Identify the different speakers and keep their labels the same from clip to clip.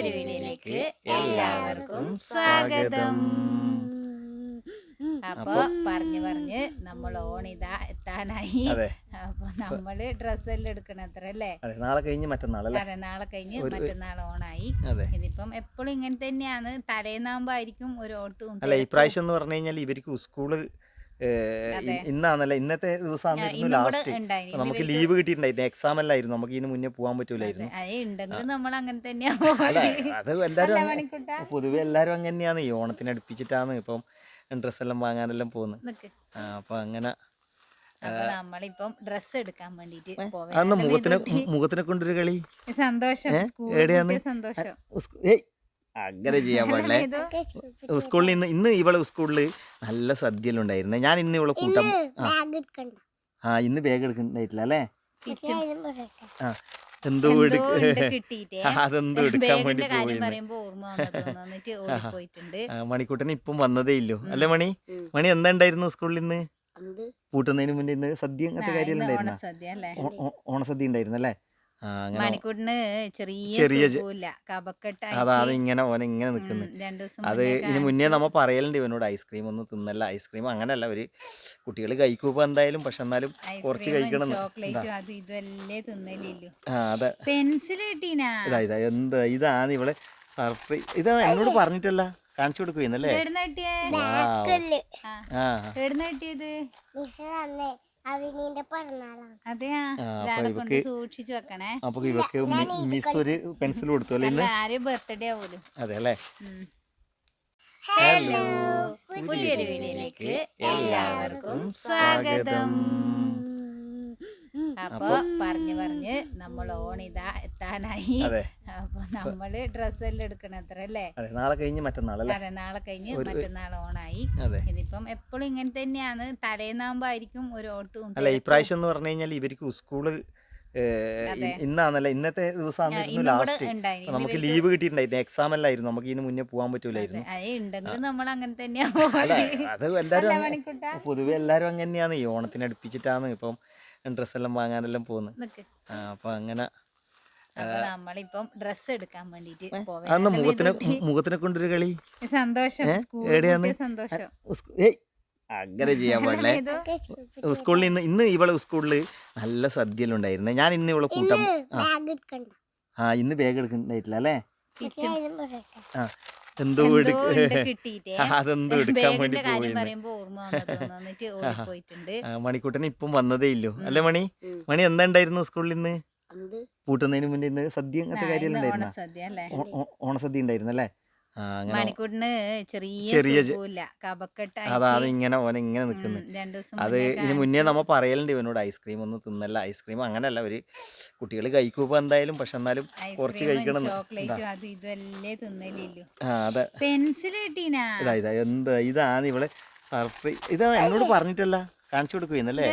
Speaker 1: പുതിയൊരു വീഡിയോയിലേക്ക് എല്ലാവർക്കും സ്വാഗതം. അപ്പൊ പറഞ്ഞു പറഞ്ഞ് നമ്മൾ ഓൺ ഇതാ എത്താനായി. അപ്പൊ നമ്മൾ ഡ്രസ് എല്ലാം എടുക്കണം അത്ര അല്ലേ?
Speaker 2: നാളെ കഴിഞ്ഞ് മറ്റന്നാളല്ലേ
Speaker 1: അതെ നാളെ കഴിഞ്ഞ് മറ്റന്നാൾ ഓണായി. ഇതിപ്പം എപ്പോഴും ഇങ്ങനെ തന്നെയാണ്. തലേന്നാകുമ്പായിരിക്കും ഒരു ഓട്ടവും
Speaker 2: അല്ല ഇപ്രാവശ്യം എന്ന് പറഞ്ഞു കഴിഞ്ഞാൽ ഇവർക്ക് സ്കൂൾ ഏഹ്,
Speaker 1: അതെ.
Speaker 2: ഇ- ഇന്നാന്നല്ല ഇന്നത്തെ ദിവസമായിരുന്നു ലാസ്റ്റ് നമുക്ക് ലീവ് കിട്ടിയിട്ടുണ്ടായിരുന്നു എക്സാം അല്ലായിരുന്നു. നമുക്ക് ഇതിന് മുന്നേ പോകാൻ പറ്റൂലായിരുന്നു.
Speaker 1: അതെ
Speaker 2: അല്ല
Speaker 1: എല്ലാരും
Speaker 2: പൊതുവെ എല്ലാരും അങ്ങനെ തന്നെയാണ് ഈ ഓണത്തിന് അടുപ്പിച്ചിട്ടാണ് ഇപ്പം ഡ്രസ്സ് എല്ലാം വാങ്ങാനെല്ലാം പോകുന്നത് അപ്പൊ അങ്ങനെ
Speaker 1: നമ്മളിപ്പം ഡ്രസ് എടുക്കാൻ വേണ്ടിട്ട്
Speaker 2: മുഖത്തിനെ മുഖത്തിനെ കൊണ്ടൊരു കളി.
Speaker 1: സന്തോഷം. സന്തോഷം.
Speaker 2: അങ്ങനെ ചെയ്യാൻ പാടില്ലേ? സ്കൂളിൽ ഇന്ന് ഇന്ന് ഇവളെ സ്കൂളിൽ നല്ല സദ്യയിലുണ്ടായിരുന്നു. ഉണ്ടായിരുന്നേ ഞാൻ ഇന്ന് ഇവളെ കൂട്ടം ആ. ഇന്ന് ബാഗ് എടുക്കുന്നുണ്ടായിട്ടില്ല അല്ലേ? ആ എന്തോ അതെന്തോ എടുക്കാൻ വേണ്ടി ആ, മണിക്കൂട്ടൻ ഇപ്പം വന്നതേ ഇല്ലു. അല്ലേ മണി? മണി എന്താ ഉണ്ടായിരുന്നു സ്കൂളിൽ ഇന്ന്?
Speaker 3: കൂട്ടുന്നതിന്
Speaker 2: പൂട്ടുന്നതിന് മുന്നേ ഇന്ന് സദ്യ അങ്ങനത്തെ കാര്യം ഉണ്ടായിരുന്നു?
Speaker 1: ഓണസദ്യ അല്ലേ?
Speaker 2: ഓണസദ്യ ഉണ്ടായിരുന്നു അല്ലേ
Speaker 1: ചെറിയ
Speaker 2: ചെറിയ അതാണ് ഇങ്ങനെ ഓൻ ഇങ്ങനെ നിൽക്കുന്നു
Speaker 1: രണ്ടു ദിവസം
Speaker 2: അത് ഇനി മുന്നേ നമ്മ പറയലുണ്ട് ഇവനോട് ഐസ്ക്രീം ഒന്നും തിന്നല്ല ഐസ്ക്രീം അങ്ങനെയല്ല ഒരു കുട്ടികൾ കഴിക്കുമ്പോ എന്തായാലും പക്ഷെ എന്നാലും കുറച്ച് കഴിക്കണം എന്ന്.
Speaker 1: ചോക്ലേറ്റും അത് ഇതല്ലേ തിന്നലില്ലു.
Speaker 2: ആ അതെ.
Speaker 1: പെൻസിൽ കിട്ടീനാ?
Speaker 2: ഇതാ ഇതാ എന്താ ഇതാണ് ഇവളെ സർപ്രൈസ് ഇതാ എന്നോട് പറഞ്ഞിട്ടല്ല കാണിച്ചു കൊടുക്കുന്നല്ലേ
Speaker 1: എവിടുന്ന കിട്ടിയേ?
Speaker 3: ബാക്കൽ
Speaker 1: ആ. എവിടുന്ന കിട്ടിയത്?
Speaker 3: മിസ് തന്നേ
Speaker 1: അതെയാ? കൊണ്ട് സൂക്ഷിച്ചു വെക്കണേ.
Speaker 2: അപ്പൊ ഇവക്ക് മിസ് ഒരു പെൻസിൽ കൊടുത്തു അല്ലേ
Speaker 1: ബർത്ത്ഡേ ആവൂലും?
Speaker 2: അതെ അല്ലേ?
Speaker 1: ഹലോ പുതിയൊരു വീഡിയോയിലേക്ക് എല്ലാവർക്കും സ്വാഗതം. അപ്പൊ പറഞ്ഞു പറഞ്ഞ് നമ്മൾ ഓണിതാ എത്താനായി. അപ്പൊ നമ്മൾ ഡ്രസ് എല്ലാം എടുക്കണം അത്ര അല്ലേ?
Speaker 2: നാളെ കഴിഞ്ഞ് മറ്റന്നാളല്ലേ
Speaker 1: അതെ നാളെ കഴിഞ്ഞ് മറ്റന്നാൾ ഓണായി ഇതിപ്പം എപ്പോഴും ഇങ്ങനെ തന്നെയാണ്. തലേന്നാകുമ്പായിരിക്കും ഒരു ഓട്ടവും
Speaker 2: അല്ല ഇപ്രാവശ്യം എന്ന് പറഞ്ഞു കഴിഞ്ഞാൽ ഇവർക്ക് സ്കൂൾ ഇന്നാണല്ലേ? ഇന്നത്തെ
Speaker 1: ദിവസം
Speaker 2: ലാസ്റ്റ്. നമുക്ക് ലീവ് കിട്ടിയിട്ടുണ്ടായിരുന്നു. എക്സാം അല്ലായിരുന്നു നമുക്ക് ഇതിന് മുന്നേ പോകാൻ പറ്റൂലായിരുന്നു.
Speaker 1: അത്
Speaker 2: അല്ല പൊതുവെ എല്ലാരും അങ്ങനെയാണ് ഈ ഓണത്തിന് അടുപ്പിച്ചിട്ടാണ് ഇപ്പം ഡ്രസ്സ് എല്ലാം വാങ്ങാനെല്ലാം പോകുന്നത് അപ്പൊ അങ്ങനെ
Speaker 1: നമ്മളിപ്പം ഡ്രസ് എടുക്കാൻ വേണ്ടിട്ട്
Speaker 2: അന്ന് മുഖത്തിനെ മുഖത്തിനെ കൊണ്ടൊരു കളി?
Speaker 1: സന്തോഷം.
Speaker 2: എവിടെയാന്ന്?
Speaker 1: സന്തോഷം.
Speaker 2: അങ്ങനെ ചെയ്യാൻ പാടില്ലേ. സ്കൂളിൽ ഇന്ന് ഇന്ന് ഇവളെ സ്കൂളിൽ നല്ല സദ്യയെല്ലാം ഉണ്ടായിരുന്നേ ഞാൻ ഇന്ന് ഇവളെ കൂട്ടാൻ ആ.
Speaker 3: ബാഗ് എടുക്കണ്ട.
Speaker 2: ആ ഇന്ന് ബാഗ് എടുക്കുന്നുണ്ടായിട്ടില്ല അല്ലേ? ആ എന്തോ
Speaker 1: എന്തോ
Speaker 2: എടുക്ക ആ, അതെന്തോ എടുക്കാൻ വേണ്ടി ആ, മണിക്കൂട്ടൻ ഇപ്പം വന്നതേ ഇല്ലു. അല്ലേ മണി? മണി എന്താ ഉണ്ടായിരുന്നു സ്കൂളിൽ
Speaker 3: നിന്ന്
Speaker 2: പൂട്ടുന്നതിന് മുന്നേ ഇന്ന് സദ്യ അങ്ങനത്തെ
Speaker 1: കാര്യം
Speaker 2: കാര്യമെല്ലാം
Speaker 1: ഓണസദ്യ
Speaker 2: ഉണ്ടായിരുന്നു അല്ലേ?
Speaker 1: ചെറിയ
Speaker 2: അതാണ് ഇങ്ങനെ ഓൻ ഇങ്ങനെ നിൽക്കുന്നത്
Speaker 1: രണ്ടു ദിവസം
Speaker 2: അത് ഇതിന് മുന്നേ നമ്മ പറയലുണ്ട് ഇവനോട് ഐസ്ക്രീം ഒന്നും തിന്നല്ല ഐസ്ക്രീം അങ്ങനെയല്ല. ഒരു കുട്ടികൾ കഴിക്കുമ്പോ എന്തായാലും പക്ഷെ എന്നാലും കുറച്ച് കഴിക്കണം
Speaker 1: അത് ഇതല്ലേ
Speaker 2: ആ അതെ.
Speaker 1: പെൻസിൽ
Speaker 2: ഇതാ ഇതാ എന്താ ഇതാണ് ഇവളെ സർപ്രൈസ് ഇതാ എന്നോട് പറഞ്ഞിട്ടല്ല കാണിച്ചു കൊടുക്കുന്നല്ലേ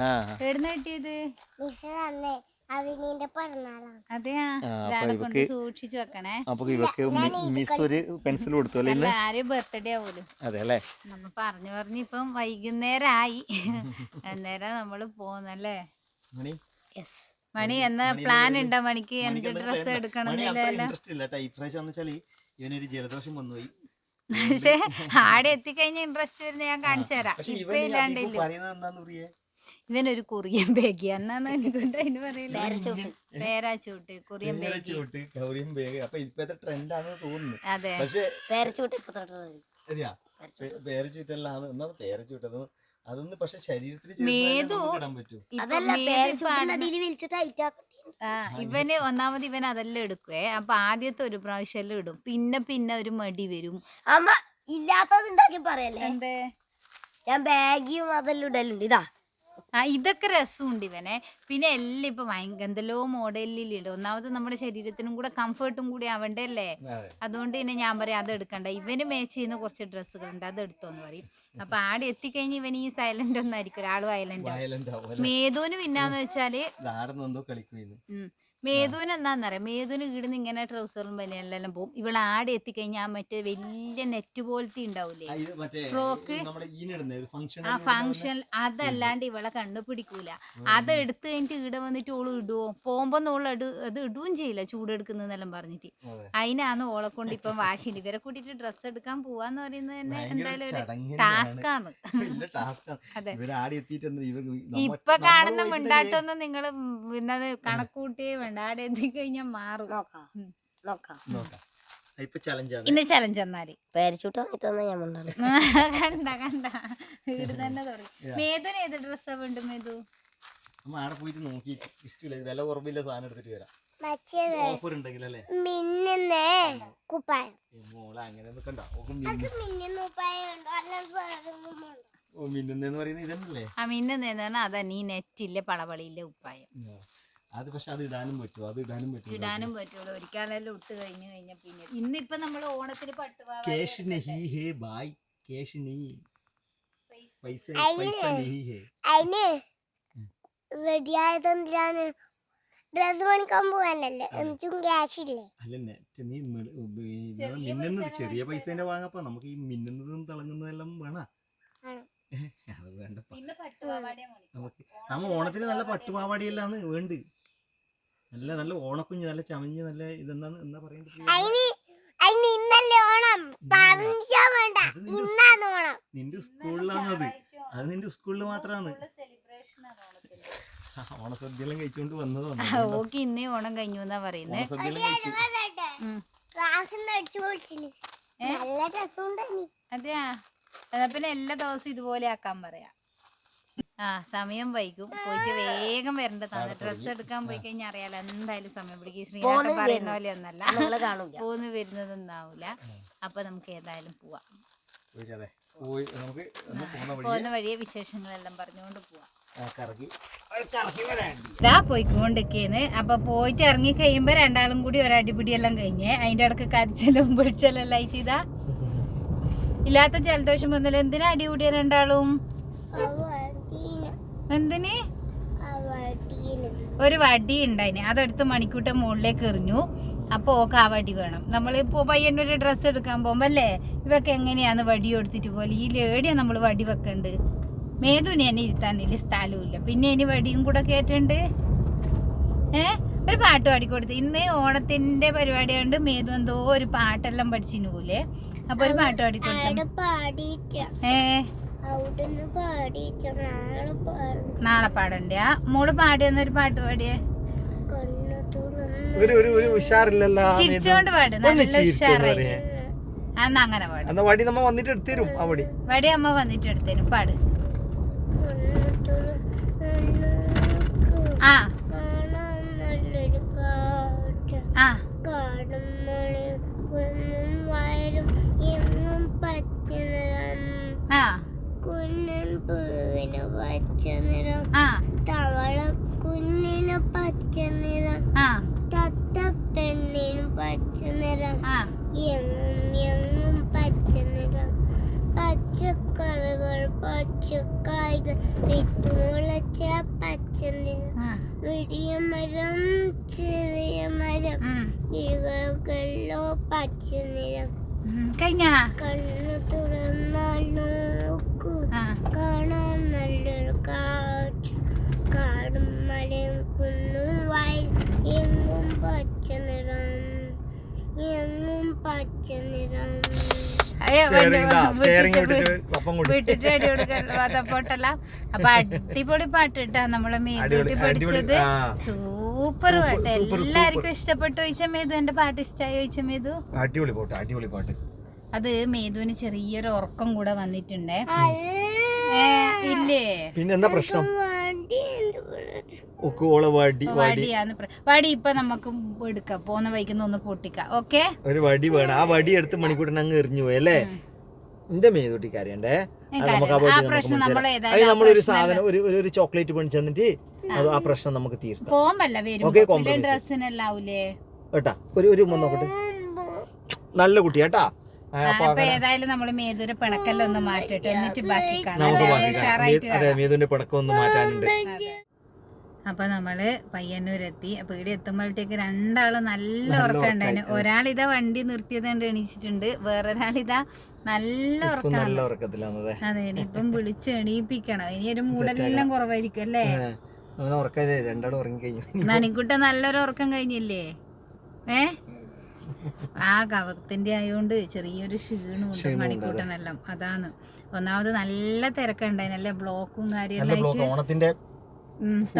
Speaker 1: ആ അതെയാ? ഒരാളെ കൊണ്ട്
Speaker 2: ഇവക്ക്
Speaker 1: സൂക്ഷിച്ചു വെക്കണേ.
Speaker 2: അപ്പൊ ഇവക്ക് മിസ് ഒരു പെൻസിൽ കൊടുത്തു അല്ലേ ഇന്ന്?
Speaker 1: ബർത്ത്ഡേ ആവൂലും?
Speaker 2: അതെ അല്ലേ?
Speaker 1: നമ്മ പറഞ്ഞു പറഞ്ഞ് ഇപ്പം വൈകുന്നേരമായി അന്നേരം നമ്മൾ പോന്നല്ലേ?
Speaker 2: മണി?
Speaker 1: മണി എന്നാ പ്ലാൻ ഉണ്ടോ? മണിക്ക് എന്ത് ഡ്രസ്സ് എടുക്കണം എന്നില്ലല്ലോ
Speaker 2: ഇൻട്രസ്റ്റ് ഇല്ല വെച്ചാൽ ഇവനൊരു ജലദോഷം വന്നുപോയി.
Speaker 1: പക്ഷെ ആടെ എത്തിക്കഴിഞ്ഞ ഇൻട്രസ്റ്റ് വരുന്ന ഞാൻ കാണിച്ചു തരാം.
Speaker 2: പക്ഷെ
Speaker 1: ഇപ്പൊ
Speaker 2: ഇവൻ
Speaker 1: ഇല്ലാണ്ടില്ല?
Speaker 2: പറയുന്നത് എന്താന്ന് അറിയേ?
Speaker 1: ഇവനൊരു കുറിയൻ ബേഗി. എന്നാന്ന് എനിക്കൊണ്ട് അതിന് പറയില്ല? പേരാച്ചൂട്ട്. Korean baggy.
Speaker 2: ചോട്ട് കൗറിയും ബേഗ്. അപ്പൊ ഇപ്പത്തെ ട്രെൻഡാണെന്ന് തോന്നുന്നു.
Speaker 1: അതെ.
Speaker 2: പക്ഷേ
Speaker 3: പേരച്ചൂട്ട്
Speaker 2: അതെയാ അതൊന്നും പക്ഷെ ശരീരത്തിൽ
Speaker 1: മേതു
Speaker 2: ഇടാൻ പറ്റൂ?
Speaker 1: ഇപ്പൊ
Speaker 3: അതല്ല പേരച്ചൂട്ടിന്റെ അടിയിൽ
Speaker 1: ആ ഇവന് ഒന്നാമത് ഇവൻ അതെല്ലാം എടുക്കുവേ. അപ്പൊ ആദ്യത്തെ ഒരു പ്രാവശ്യം എല്ലാം ഇടും. പിന്നെ പിന്നെ ഒരു മടി വരും.
Speaker 3: അമ്മ ഇല്ലാത്തത് ഉണ്ടാക്കി പറയല്ലേ?
Speaker 1: എന്തേ?
Speaker 3: ഞാൻ ബാഗിയും അതെല്ലാം ഇടലുണ്ട്. ഇതാ
Speaker 1: ആ ഇതൊക്കെ രസമുണ്ട് ഇവനെ. പിന്നെ എല്ലാം ഇപ്പൊ ഭയങ്കര എന്തെല്ലോ മോഡലിലുണ്ട്. ഒന്നാമത് നമ്മുടെ ശരീരത്തിനും കൂടെ കംഫർട്ടും കൂടി ആവണ്ടേ അല്ലേ അതുകൊണ്ട് തന്നെ ഞാൻ പറയാം അത് എടുക്കണ്ട. ഇവന് മാച്ച് ചെയ്യുന്ന കുറച്ച് ഡ്രസ്സുകളുണ്ട് അത് എടുത്തോന്ന് പറയും. അപ്പൊ ആടെ എത്തിക്കഴിഞ്ഞ് ഇവൻ ഈ സൈലന്റ് ഒന്നായിരിക്കും. ഒരാൾ വയലന്റ് മേധുവിന് പിന്നാന്ന് വെച്ചാൽ മേധുവിന് എന്താന്നറിയാം മേധുവിന് ഇവിടുന്ന് ഇങ്ങനെ ട്രൗസറും ബനിയെല്ലാം പോകും ഇവിടെ ആടെ എത്തിക്കഴിഞ്ഞാൽ മറ്റേ വലിയ നെറ്റ് പോലത്തെ ഉണ്ടാവൂലേ? ഫ്രോക്ക്? ആ ഫങ്ഷൻ അതല്ലാണ്ട് ഇവളെ കണ്ടുപിടിക്കൂല. അത് എടുത്ത് കഴിഞ്ഞിട്ട് ഇവിടെ വന്നിട്ട് ഓൾ ഇടുവോ? പോകുമ്പോ ഓൾ അത് ഇടുകയും ചെയ്യില്ല ചൂടെടുക്കുന്നെല്ലാം പറഞ്ഞിട്ട്.
Speaker 2: അതിനാന്ന്
Speaker 1: അതിനാണ് ഓളെ കൊണ്ട് ഇപ്പം വാശിണ്ട് ഇവരെ കൂട്ടിട്ട് ഡ്രസ്സ് എടുക്കാൻ പോവാന്ന് പറയുന്നത് തന്നെ എന്തായാലും ഒരു
Speaker 2: ചടങ്ങ്
Speaker 1: ടാസ്ക് ആണ്.
Speaker 2: വലിയ ടാസ്ക്
Speaker 1: അതെ. ഇപ്പൊ കാണുന്ന മിണ്ടാട്ടൊന്നും നിങ്ങൾ പിന്നെ കണക്കൂട്ടിയേ വേണ്ട ആടെ എത്തിക്കഴിഞ്ഞാൽ മാറും.
Speaker 3: നോക്കാം. നോക്കാം.
Speaker 2: നോക്കാം. ഇപ്പൊ ചലഞ്ചാണ്
Speaker 1: ഇന്ന് ചലഞ്ച് എന്നാൽ
Speaker 3: പേരച്ചൂട്ട് വാങ്ങി തന്നെ ഞാൻ കൊണ്ടാണ്
Speaker 1: കണ്ട കണ്ട. വീട് തന്നെ തുടങ്ങി മേതുന് ഏത് ഡ്രസ്സാ വേണ്ട മേതു?
Speaker 2: നമ്മ ആടെ പോയിട്ട് നോക്കി. ഇഷ്ടമില്ല. വില കുറവില്ല സാധനം എടുത്തിട്ട് വരാം. ഓഫർ ഉണ്ടെങ്കിൽ അല്ലേ
Speaker 3: മിന്നുന്നേ. കുപ്പായം.
Speaker 2: മോളെ അങ്ങനെ ഓ മിന്നുന്നെന്ന് പറയുന്നത് ഇതന്നല്ലേ
Speaker 1: ആ അതാ നീ നെറ്റില്ല പളവളിയില്ല ഉപ്പായം.
Speaker 2: അത് പക്ഷെ അത് ഇടാനും പറ്റും അത് ഇടാനും പറ്റും
Speaker 1: ഇടാനും പറ്റുള്ളൂ. ഒരിക്കലെല്ലാം ഇട്ട് കഴിഞ്ഞു കഴിഞ്ഞ പിന്നെ ഇന്നിപ്പൊ നമ്മൾ ഓണത്തിന് പട്ടുപാവാട
Speaker 2: കേഷ് നഹി ഹേ ബായ്. കേഷ് നീ പൈസ. പൈസ നഹി ഹേ.
Speaker 3: അതിന് റെഡി ആയതെന്തിനാണ് ഡ്രസ് പണിക്കാൻ പോവാനല്ലേ? എനിക്കും ക്യാഷ് ഇല്ലേ?
Speaker 2: അല്ലെന്നെ നീ മിന്നുന്നത് ചെറിയ പൈസേന്റെ വാങ്ങപ്പ നമുക്ക് ഈ മിന്നുന്നതും തിളങ്ങുന്നതെല്ലാം വേണ.
Speaker 3: ആ
Speaker 2: അത്
Speaker 1: വേണ്ട.
Speaker 2: നമുക്ക് നമ്മ ഓണത്തിന് നല്ല പട്ടുപാവാടിയെല്ലാം വേണ്ട. നല്ല നല്ല ഓണക്കുഞ്ഞ് നല്ല ചമഞ്ഞ് നല്ല ഇതെന്നാ എന്താ പറയണ്ടത് നിന്റെ
Speaker 3: ഇന്നാണ് ഓണം.
Speaker 2: നിന്റെ സ്കൂളിലാണ് അത് അത് നിന്റെ സ്കൂളിൽ മാത്രമാണ്. ഓണസദ്യയെല്ലാം കഴിച്ചുകൊണ്ട് വന്നതാണ്
Speaker 1: ഓക്കെ ഇന്നേ ഓണം കഴിഞ്ഞു എന്നാ
Speaker 3: പറയുന്നത്
Speaker 1: അതെയാ? എന്നാ പിന്നെ എല്ലാ ദിവസവും ഇതുപോലെ ആക്കാൻ പറയാ. ആ സമയം വൈകും. പോയിട്ട് വേഗം വരേണ്ടതാണ് ഡ്രസ്സ് എടുക്കാൻ പോയി കഴിഞ്ഞാൽ അറിയാലോ എന്തായാലും സമയം പിടിക്കും ശ്രീനാഥൻ പറയുന്ന പോലെ ഒന്നല്ല. പോന്ന് വരുന്നതൊന്നാവൂല അപ്പൊ നമുക്ക് ഏതായാലും പോവാം.
Speaker 2: പോകുന്ന വഴി
Speaker 1: പോകുന്ന വഴിയെ വിശേഷങ്ങളെല്ലാം പറഞ്ഞുകൊണ്ട് പോവാം. ഇതാ പോയിക്കൊണ്ടിരിക്കേന്ന്. അപ്പൊ പോയിട്ട് ഇറങ്ങി കഴിയുമ്പോ രണ്ടാളും കൂടി ഒരടിപിടിയെല്ലാം കഴിഞ്ഞേ അതിന്റെ ഇടയ്ക്ക് കരിച്ചലും പിടിച്ചലും എല്ലാം ചെയ്താ. ഇല്ലാത്ത ജലദോഷം വന്നില്ല എന്തിനാ അടികൂടിയ രണ്ടാളും? എന്തിന്? ഒരു വടി ഉണ്ടായിന്. അതെടുത്ത് മണിക്കൂട്ടം മുകളിലേക്ക് എറിഞ്ഞു. അപ്പൊ ഓക്ക് ആ വടി വേണം. നമ്മളിപ്പോ ഒരു ഡ്രസ്സ് എടുക്കാൻ പോകുമ്പോ അല്ലേ ഇവക്ക് എങ്ങനെയാണ് വടി എടുത്തിട്ട് പോലെ ഈ ലേടിയാ നമ്മൾ വടി വെക്കണ്ട്. മേതുവിനെ എന്നെ ഇരുത്താനില്ല സ്ഥലവും ഇല്ല പിന്നെ ഇനി വടിയും കൂടെ കേറ്റണ്ട് ഏ? ഒരു പാട്ട് പാടിക്കൊടുത്ത് ഇന്ന് ഓണത്തിന്റെ പരിപാടി കൊണ്ട് മേതു എന്തോ ഒരു പാട്ടെല്ലാം പഠിച്ചിന് പോലെ. അപ്പൊ ഒരു പാട്ട് പാടി
Speaker 3: കൊടുത്തു?
Speaker 1: ഏ?
Speaker 3: നാളെ പാടും
Speaker 1: നാളെ പാടണ്ടേ? മോൾ പാടിയെന്നൊരു പാട്ട് പാടിയേ.
Speaker 2: ഒരു ഒരു ഒരു ഉഷാറില്ലല്ലോ
Speaker 1: ചിരിച്ചോണ്ട് പാട് നല്ല ഉഷാറായി. അങ്ങനെ പാട്.
Speaker 2: എന്നാ വടി നമ്മ വന്നിട്ട് എടുത്തരും ആ വടി.
Speaker 1: വടി അമ്മ വന്നിട്ട് എടുത്തരും പാട്. ആ
Speaker 3: കാണാൻ നല്ലൊരു കാഴ്ച
Speaker 1: ആ
Speaker 3: കാടും മലയും കുന്നും വയലും എങ്ങും പച്ച നിറം
Speaker 1: ആ
Speaker 3: കുന്നൻ പുഴുവിന് പച്ച നിറം
Speaker 1: ആ
Speaker 3: തവള കുഞ്ഞിന് പച്ച നിറം
Speaker 1: ആ
Speaker 3: തത്ത പെണ്ണിന് പച്ച നിറം
Speaker 1: ആ
Speaker 3: എങ്ങും എങ്ങും പച്ച നിറം പച്ചക്കറികൾ പച്ചക്കായ്കൾ വിത്തുമുളച്ച പച്ച. വലിയ മരം ചെറിയ മരം. ഇരുകൾക്കല്ലോ പച്ച നിറം
Speaker 1: കഴിഞ്ഞ?
Speaker 3: കണ്ണു തുറന്നാൽ നോക്കൂ. കാണാൻ നല്ലൊരു കാറ്റ്. കാടും മലയും കുന്നും വായി എങ്ങും പച്ച നിറം എങ്ങും പച്ച നിറം
Speaker 1: വിട്ടിട്ട് അടി അപ്പൊ അടിപൊളി പാട്ട് ഇട്ടാ നമ്മളെ മേതൂട്ടി
Speaker 2: അടിപൊളി,
Speaker 1: പഠിച്ചത്. സൂപ്പർ പാട്ട്. എല്ലാവർക്കും ഇഷ്ടപ്പെട്ടു. ചോദിച്ച മേതു എന്റെ പാട്ട് ഇഷ്ടമായി ചോദിച്ച മേതു?
Speaker 2: അടിപൊളി പാട്ട് അടിപൊളി പാട്ട്.
Speaker 1: അത് മേതുവിന് ചെറിയൊരു ഉറക്കം കൂടെ വന്നിട്ടുണ്ടേ. ഇല്ലേ?
Speaker 2: പിന്നെ എന്താ പ്രശ്നം. ഒക്കെ ഓളെ വടി വടി.
Speaker 1: വടിയാന്ന് വടി ഇപ്പൊ നമുക്ക് എടുക്കാം. പോന്ന വൈക്കുന്ന ഒന്ന് പൊട്ടിക്കാം. ഓക്കെ?
Speaker 2: ഒരു വടി വേണം. ആ വടി എടുത്ത് മണിക്കൂട്ടൻ അങ്ങ് എറിഞ്ഞു പോയി അല്ലേ? എന്റെ മേതൂട്ടിക്ക് അറിയണ്ടേ അത് നമ്മളൊരു സാധനം ഒരു ഒരു- ചോക്ലേറ്റ് പണി ചെന്നിട്ട് അത് ആ പ്രശ്നം നമുക്ക് തീർക്കാം.
Speaker 1: ഡ്രസ്സിനെല്ലാം
Speaker 2: കേട്ടാ ഒരു ഒരു നോക്കട്ടെ. നല്ല കുട്ടി കേട്ടാ അപ്പൊ
Speaker 1: ഏതായാലും നമ്മൾ മേതൊരു പിണക്കെല്ലാം ഒന്ന് മാറ്റിട്ട് എന്നിട്ട് ബാക്കി കാണാം.
Speaker 2: അതെ മേതുവിന്റെ ഒന്ന് മാറ്റാനുണ്ട്.
Speaker 1: അപ്പൊ നമ്മൾ പയ്യന്നൂരെത്തി. അപ്പൊ ഇവിടെ എത്തുമ്പോഴത്തേക്ക് രണ്ടാൾ നല്ല ഉറക്കം ഉണ്ടായിരുന്നു. ഒരാളിതാ വണ്ടി നിർത്തിയത് കൊണ്ട് എണീച്ചിട്ടുണ്ട്. വേറൊരാളിതാ നല്ല
Speaker 2: ഉറക്കം
Speaker 1: അതെ ഇനിയിപ്പം വിളിച്ച് എണീപ്പിക്കണം. ഇനി ഒരു മൂടെല്ലാം കുറവായിരിക്കും അല്ലേ?
Speaker 2: അവനെ ഉറങ്ങി കഴിഞ്ഞു
Speaker 1: മണിക്കുട്ട നല്ലൊരു ഉറക്കം കഴിഞ്ഞില്ലേ? ഏ? ആ കവത്തിന്റെ ആയതുകൊണ്ട് ചെറിയൊരു ക്ഷീണമുണ്ട്
Speaker 2: ക്ഷീണമുണ്ട്,
Speaker 1: മണിക്കൂട്ടനെല്ലാം. അതാണ്. ഒന്നാമത് നല്ല തിരക്കുണ്ടായി നല്ല ബ്ലോക്കും കാര്യമെല്ലാം
Speaker 2: ഓണത്തിന്റെ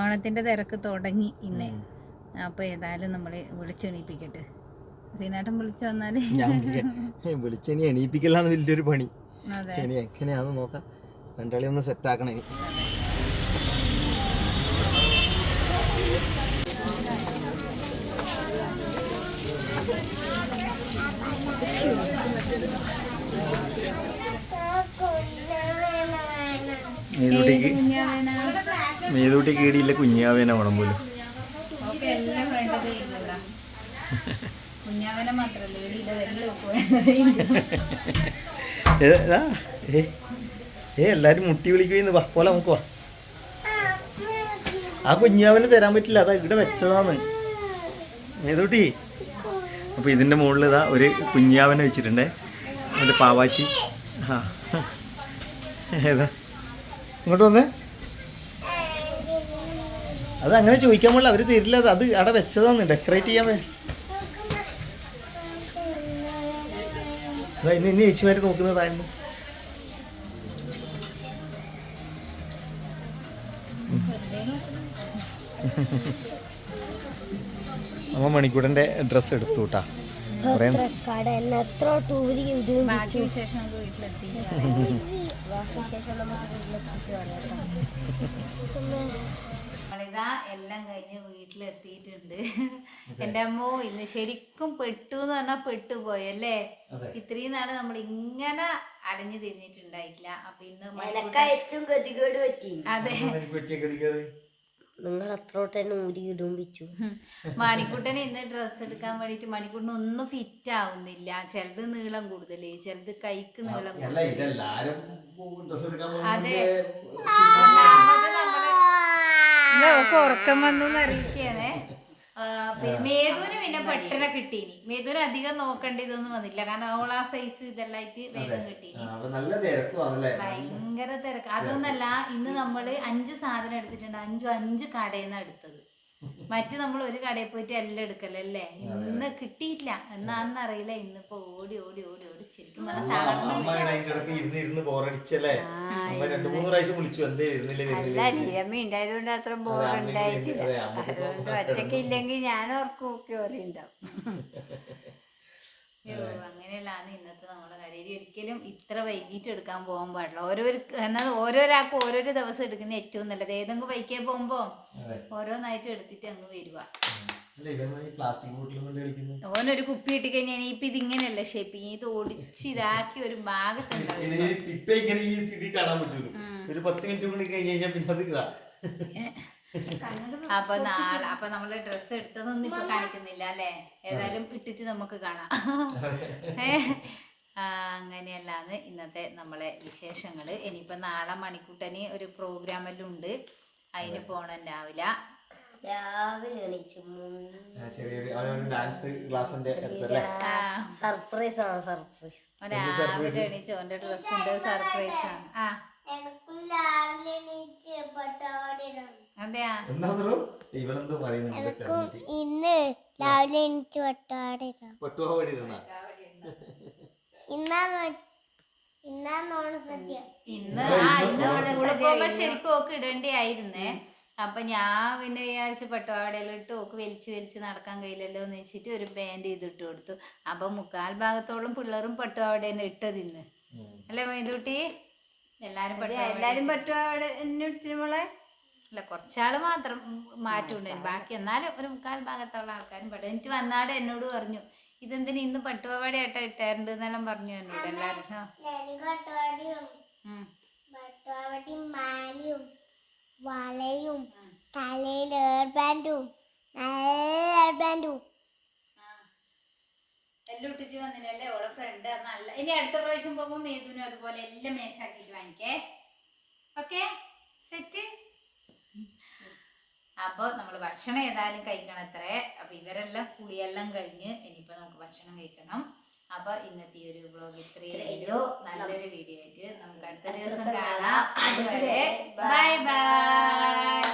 Speaker 1: ഓണത്തിന്റെ തിരക്ക് തുടങ്ങി ഇന്ന്. അപ്പൊ ഏതായാലും നമ്മൾ വിളിച്ചെണീപ്പിക്കട്ടെ. സീനാട്ടം വിളിച്ചു
Speaker 2: വന്നാൽ? എണീപ്പിക്കലാന്ന് വലിയൊരു പണി.
Speaker 1: അതെ.
Speaker 2: ഇനി എങ്ങനെയാന്ന് നോക്കാം. രണ്ടാളി ഒന്ന് സെറ്റ് ആക്കണം മേതൂട്ടിക്ക്
Speaker 1: കുഞ്ഞാവേനാ?
Speaker 2: ഇടിയില്ല കീടിയില്ല കുഞ്ഞാവേന വേണം പോലും. ഏ, എല്ലാരും മുട്ടി വിളിക്കുന്നു വാ പോലെ നമുക്ക് വാ. ആ കുഞ്ഞാവന് തരാൻ പറ്റില്ല അതാ ഇവിടെ വെച്ചതാന്ന്. മേതൂട്ടി അപ്പൊ ഇതിന്റെ മുകളിൽ ഇതാ ഒരു കുഞ്ഞാവനെ വെച്ചിട്ടുണ്ടേ. അതിന്റെ പാവാച്ചി. ആ ഏതാ? ഇങ്ങോട്ട് വന്നേ. അത് അങ്ങനെ ചോദിക്കാൻ പാടില്ല അവർ തരില്ല. അത് അവിടെ വെച്ചതാന്ന് ഡെക്കറേറ്റ് ചെയ്യാൻ അതാ ഇനി ഇനി ചേച്ചിമാര് നോക്കുന്നതായിരുന്നു അമ്മ മണിക്കൂടന്റെ ഡ്രസ്സ് എടുത്തു കേട്ടാ.
Speaker 3: എത്ര ടൂരി ഇടും
Speaker 1: ബാക്കി വിശേഷം നമുക്ക് വീട്ടിലെത്തി.
Speaker 3: ശേഷം നമുക്ക് വീട്ടിലെത്തിച്ച് പറയാം
Speaker 1: നമ്മളിതാ എല്ലാം കഴിഞ്ഞ് വീട്ടിലെത്തിയിട്ടുണ്ട്. എന്റെ അമ്മോ ഇന്ന് ശരിക്കും പെട്ടു എന്ന് പറഞ്ഞാൽ പെട്ടുപോയി അല്ലേ? ഇത്രയും നാൾ നമ്മൾ ഇങ്ങനെ അലഞ്ഞു തിരിഞ്ഞിട്ടുണ്ടായിട്ടില്ല. അപ്പൊ ഇന്ന് മണിക്കൂട്ടൻ-
Speaker 3: ഏറ്റവും ഗതികേട് പറ്റി.
Speaker 1: അതെ.
Speaker 3: നിങ്ങൾ അത്രോട്ട് തന്നെ ഊരി ഇടും വെച്ചു
Speaker 1: മണിക്കുട്ടൻ ഇന്ന് ഡ്രസ്സ് എടുക്കാൻ വേണ്ടിട്ട് മണിക്കുട്ടന് ഒന്നും ഫിറ്റ് ആവുന്നില്ല. ചിലത് നീളം കൂടുതൽ ചിലത് കൈക്ക് നീളം
Speaker 2: ഇതെല്ലാരും ഡ്രസ് എടുക്കാൻ
Speaker 1: അതെ. ഒന്നാമത് നമ്മൾ ഉറക്കം വന്നു അറിയിക്കാണേ. പിന്നെ മേധുവിന് പിന്നെ പെട്ടെന്ന് കിട്ടീനി. മേധുവിന് അധികം നോക്കേണ്ട ഇതൊന്നും വന്നില്ല. കാരണം അവൾ ആ സൈസ് ഇതെല്ലാം ആയിട്ട് വേഗം കിട്ടീനി. ഭയങ്കര തിരക്ക്. അതൊന്നല്ല ഇന്ന് നമ്മൾ അഞ്ച് സാധനം എടുത്തിട്ടുണ്ട്. അഞ്ചു അഞ്ച് കടയിൽ നിന്ന് എടുത്തത്. മറ്റു നമ്മൾ ഒരു കടയിൽ പോയിട്ട് എല്ലാം എടുക്കലല്ലേ? ഇന്ന് കിട്ടിയില്ല. എന്നാന്നറിയില്ല ഇന്നിപ്പോ ഓടി ഓടി ഓടി.
Speaker 2: ഇരുന്ന് ഇരുന്ന് ബോറടിച്ചല്ലേ? അമ്മ രണ്ടു മൂന്ന് പ്രാവശ്യം വിളിച്ചു എന്തേ വരുന്നില്ല വരുന്നില്ല
Speaker 4: അമ്മ അത്ര അതുകൊണ്ട് ഒറ്റയ്ക്ക് ഇല്ലെങ്കിൽ ഞാൻ
Speaker 1: ഓർക്കൊക്കെ അങ്ങനെയല്ലാന്ന് ഇന്നത്തെ നമ്മുടെ കാര്യം. ഒരിക്കലും ഇത്ര വൈകിട്ട് എടുക്കാൻ പോകാൻ പാടില്ല. ഓരോരുക്ക് എന്നാൽ ഓരോരാൾക്കും ഓരോരോ ദിവസം എടുക്കുന്ന ഏറ്റവും നല്ലത്. ഏതെങ്കിലും ബൈക്കേ പോകുമ്പോ ഓരോന്നായിട്ട് എടുത്തിട്ട് അങ്ങ് വരുക. ഓനൊരു കുപ്പി ഇട്ട് കഴിഞ്ഞാൽ ഇപ്പൊ ഇതിങ്ങനെയല്ല ഷേപ്പ്? ഇത് ഒടിച്ച് ഇതാക്കി ഒരു ഭാഗത്തുണ്ടാവും.
Speaker 2: ഇതാ
Speaker 1: അപ്പൊ നാളെ അപ്പൊ നമ്മൾ ഡ്രസ് എടുത്തതൊന്നും ഇപ്പൊ കാണിക്കുന്നില്ല അല്ലെ? ഏതായാലും ഇട്ടിട്ട് നമുക്ക് കാണാം. ആ, അങ്ങനെയല്ലാന്ന് ഇന്നത്തെ നമ്മളെ വിശേഷങ്ങൾ. ഇനിയിപ്പൊ നാളെ മണിക്കൂട്ടന് ഒരു പ്രോഗ്രാം എല്ലാം ഉണ്ട്. അതിന് പോണം രാവിലെ.
Speaker 3: രാവിലെ എണീച്ചു.
Speaker 2: അവനൊരു ഡാൻസ് ക്ലാസ്സിന്റെ
Speaker 3: സർപ്രൈസ് ആണ് സർപ്രൈസ്
Speaker 1: രാവിലെ എണീച്ച്. ഓന്റെ ഡ്രസ്സിന്റെ സർപ്രൈസ് ആണ്. ആ.
Speaker 3: ഇന്ന് രാവിലെ എണീച്ച്
Speaker 2: പാടിയിരുന്ന
Speaker 3: ഇന്നാണ് ഇന്നാണ് ഓണസദ്യ
Speaker 1: ഇന്ന് ആ ഇന്ന് സ്കൂളിൽ പോകുമ്പോ ശരിക്കും ഓക്ക് ഇടേണ്ടിയായിരുന്നേ. അപ്പൊ ഞാൻ പിന്നെ വിചാരിച്ച് പട്ടുപാടയെല്ലാം ഇട്ട് ഓക്ക് വലിച്ചു വലിച്ച് നടക്കാൻ കഴിയില്ലല്ലോ എന്ന് വെച്ചിട്ട് ഒരു ബാൻഡ് ചെയ്തിട്ട് കൊടുത്തു. അപ്പൊ മുക്കാൽ ഭാഗത്തോളം പിള്ളേരും പട്ടുപാവട തന്നെ ഇട്ടത് ഇന്ന്. അല്ലേ മൈതൂട്ടി എല്ലാരും പട്ടുപാവാട
Speaker 4: എല്ലാരും എന്നെ ഇട്ടിരുമോളെ
Speaker 1: അല്ല കുറച്ചാൾ മാത്രം മാറ്റമുണ്ടായിരുന്നു ബാക്കി എന്നാലും ഒരു മുക്കാൽ ഭാഗത്തുള്ള ആൾക്കാരും പട്ടു. എനിക്ക് വന്നാട് എന്നോട് പറഞ്ഞു ഇതെന്തിനു ഇന്ന് പട്ടുപാവാട ആയിട്ടാ ഇട്ടാറുണ്ട് എന്നെല്ലാം പറഞ്ഞു എന്നോട് എല്ലാരും.
Speaker 3: വളയും തലയിൽ എയർ ബാൻഡും നല്ല എയർ ബാൻഡും
Speaker 1: എല്ലാം ഇട്ടിട്ട് വന്നില്ലല്ലേ ഓളെ ഫ്രണ്ട് നല്ല ഇനി അടുത്ത അതുപോലെ എല്ലാം സെറ്റ് അപ്പോൾ നമ്മൾ ഭക്ഷണം ഏതായാലും കഴിക്കണം അത്രേ. അപ്പൊ ഇവരെല്ലാം കുളിയെല്ലാം കഴിഞ്ഞ് ഇനിയിപ്പൊ നമുക്ക് ഭക്ഷണം കഴിക്കണം. അപ്പൊ ഇന്നത്തെ ഈ ഒരു വ്ലോഗ് ഇത്രയല്ലോ നല്ലൊരു വീഡിയോ ആയിട്ട് നമുക്ക് അടുത്ത ദിവസം കാണാം. അതുവരെ ബൈ ബൈ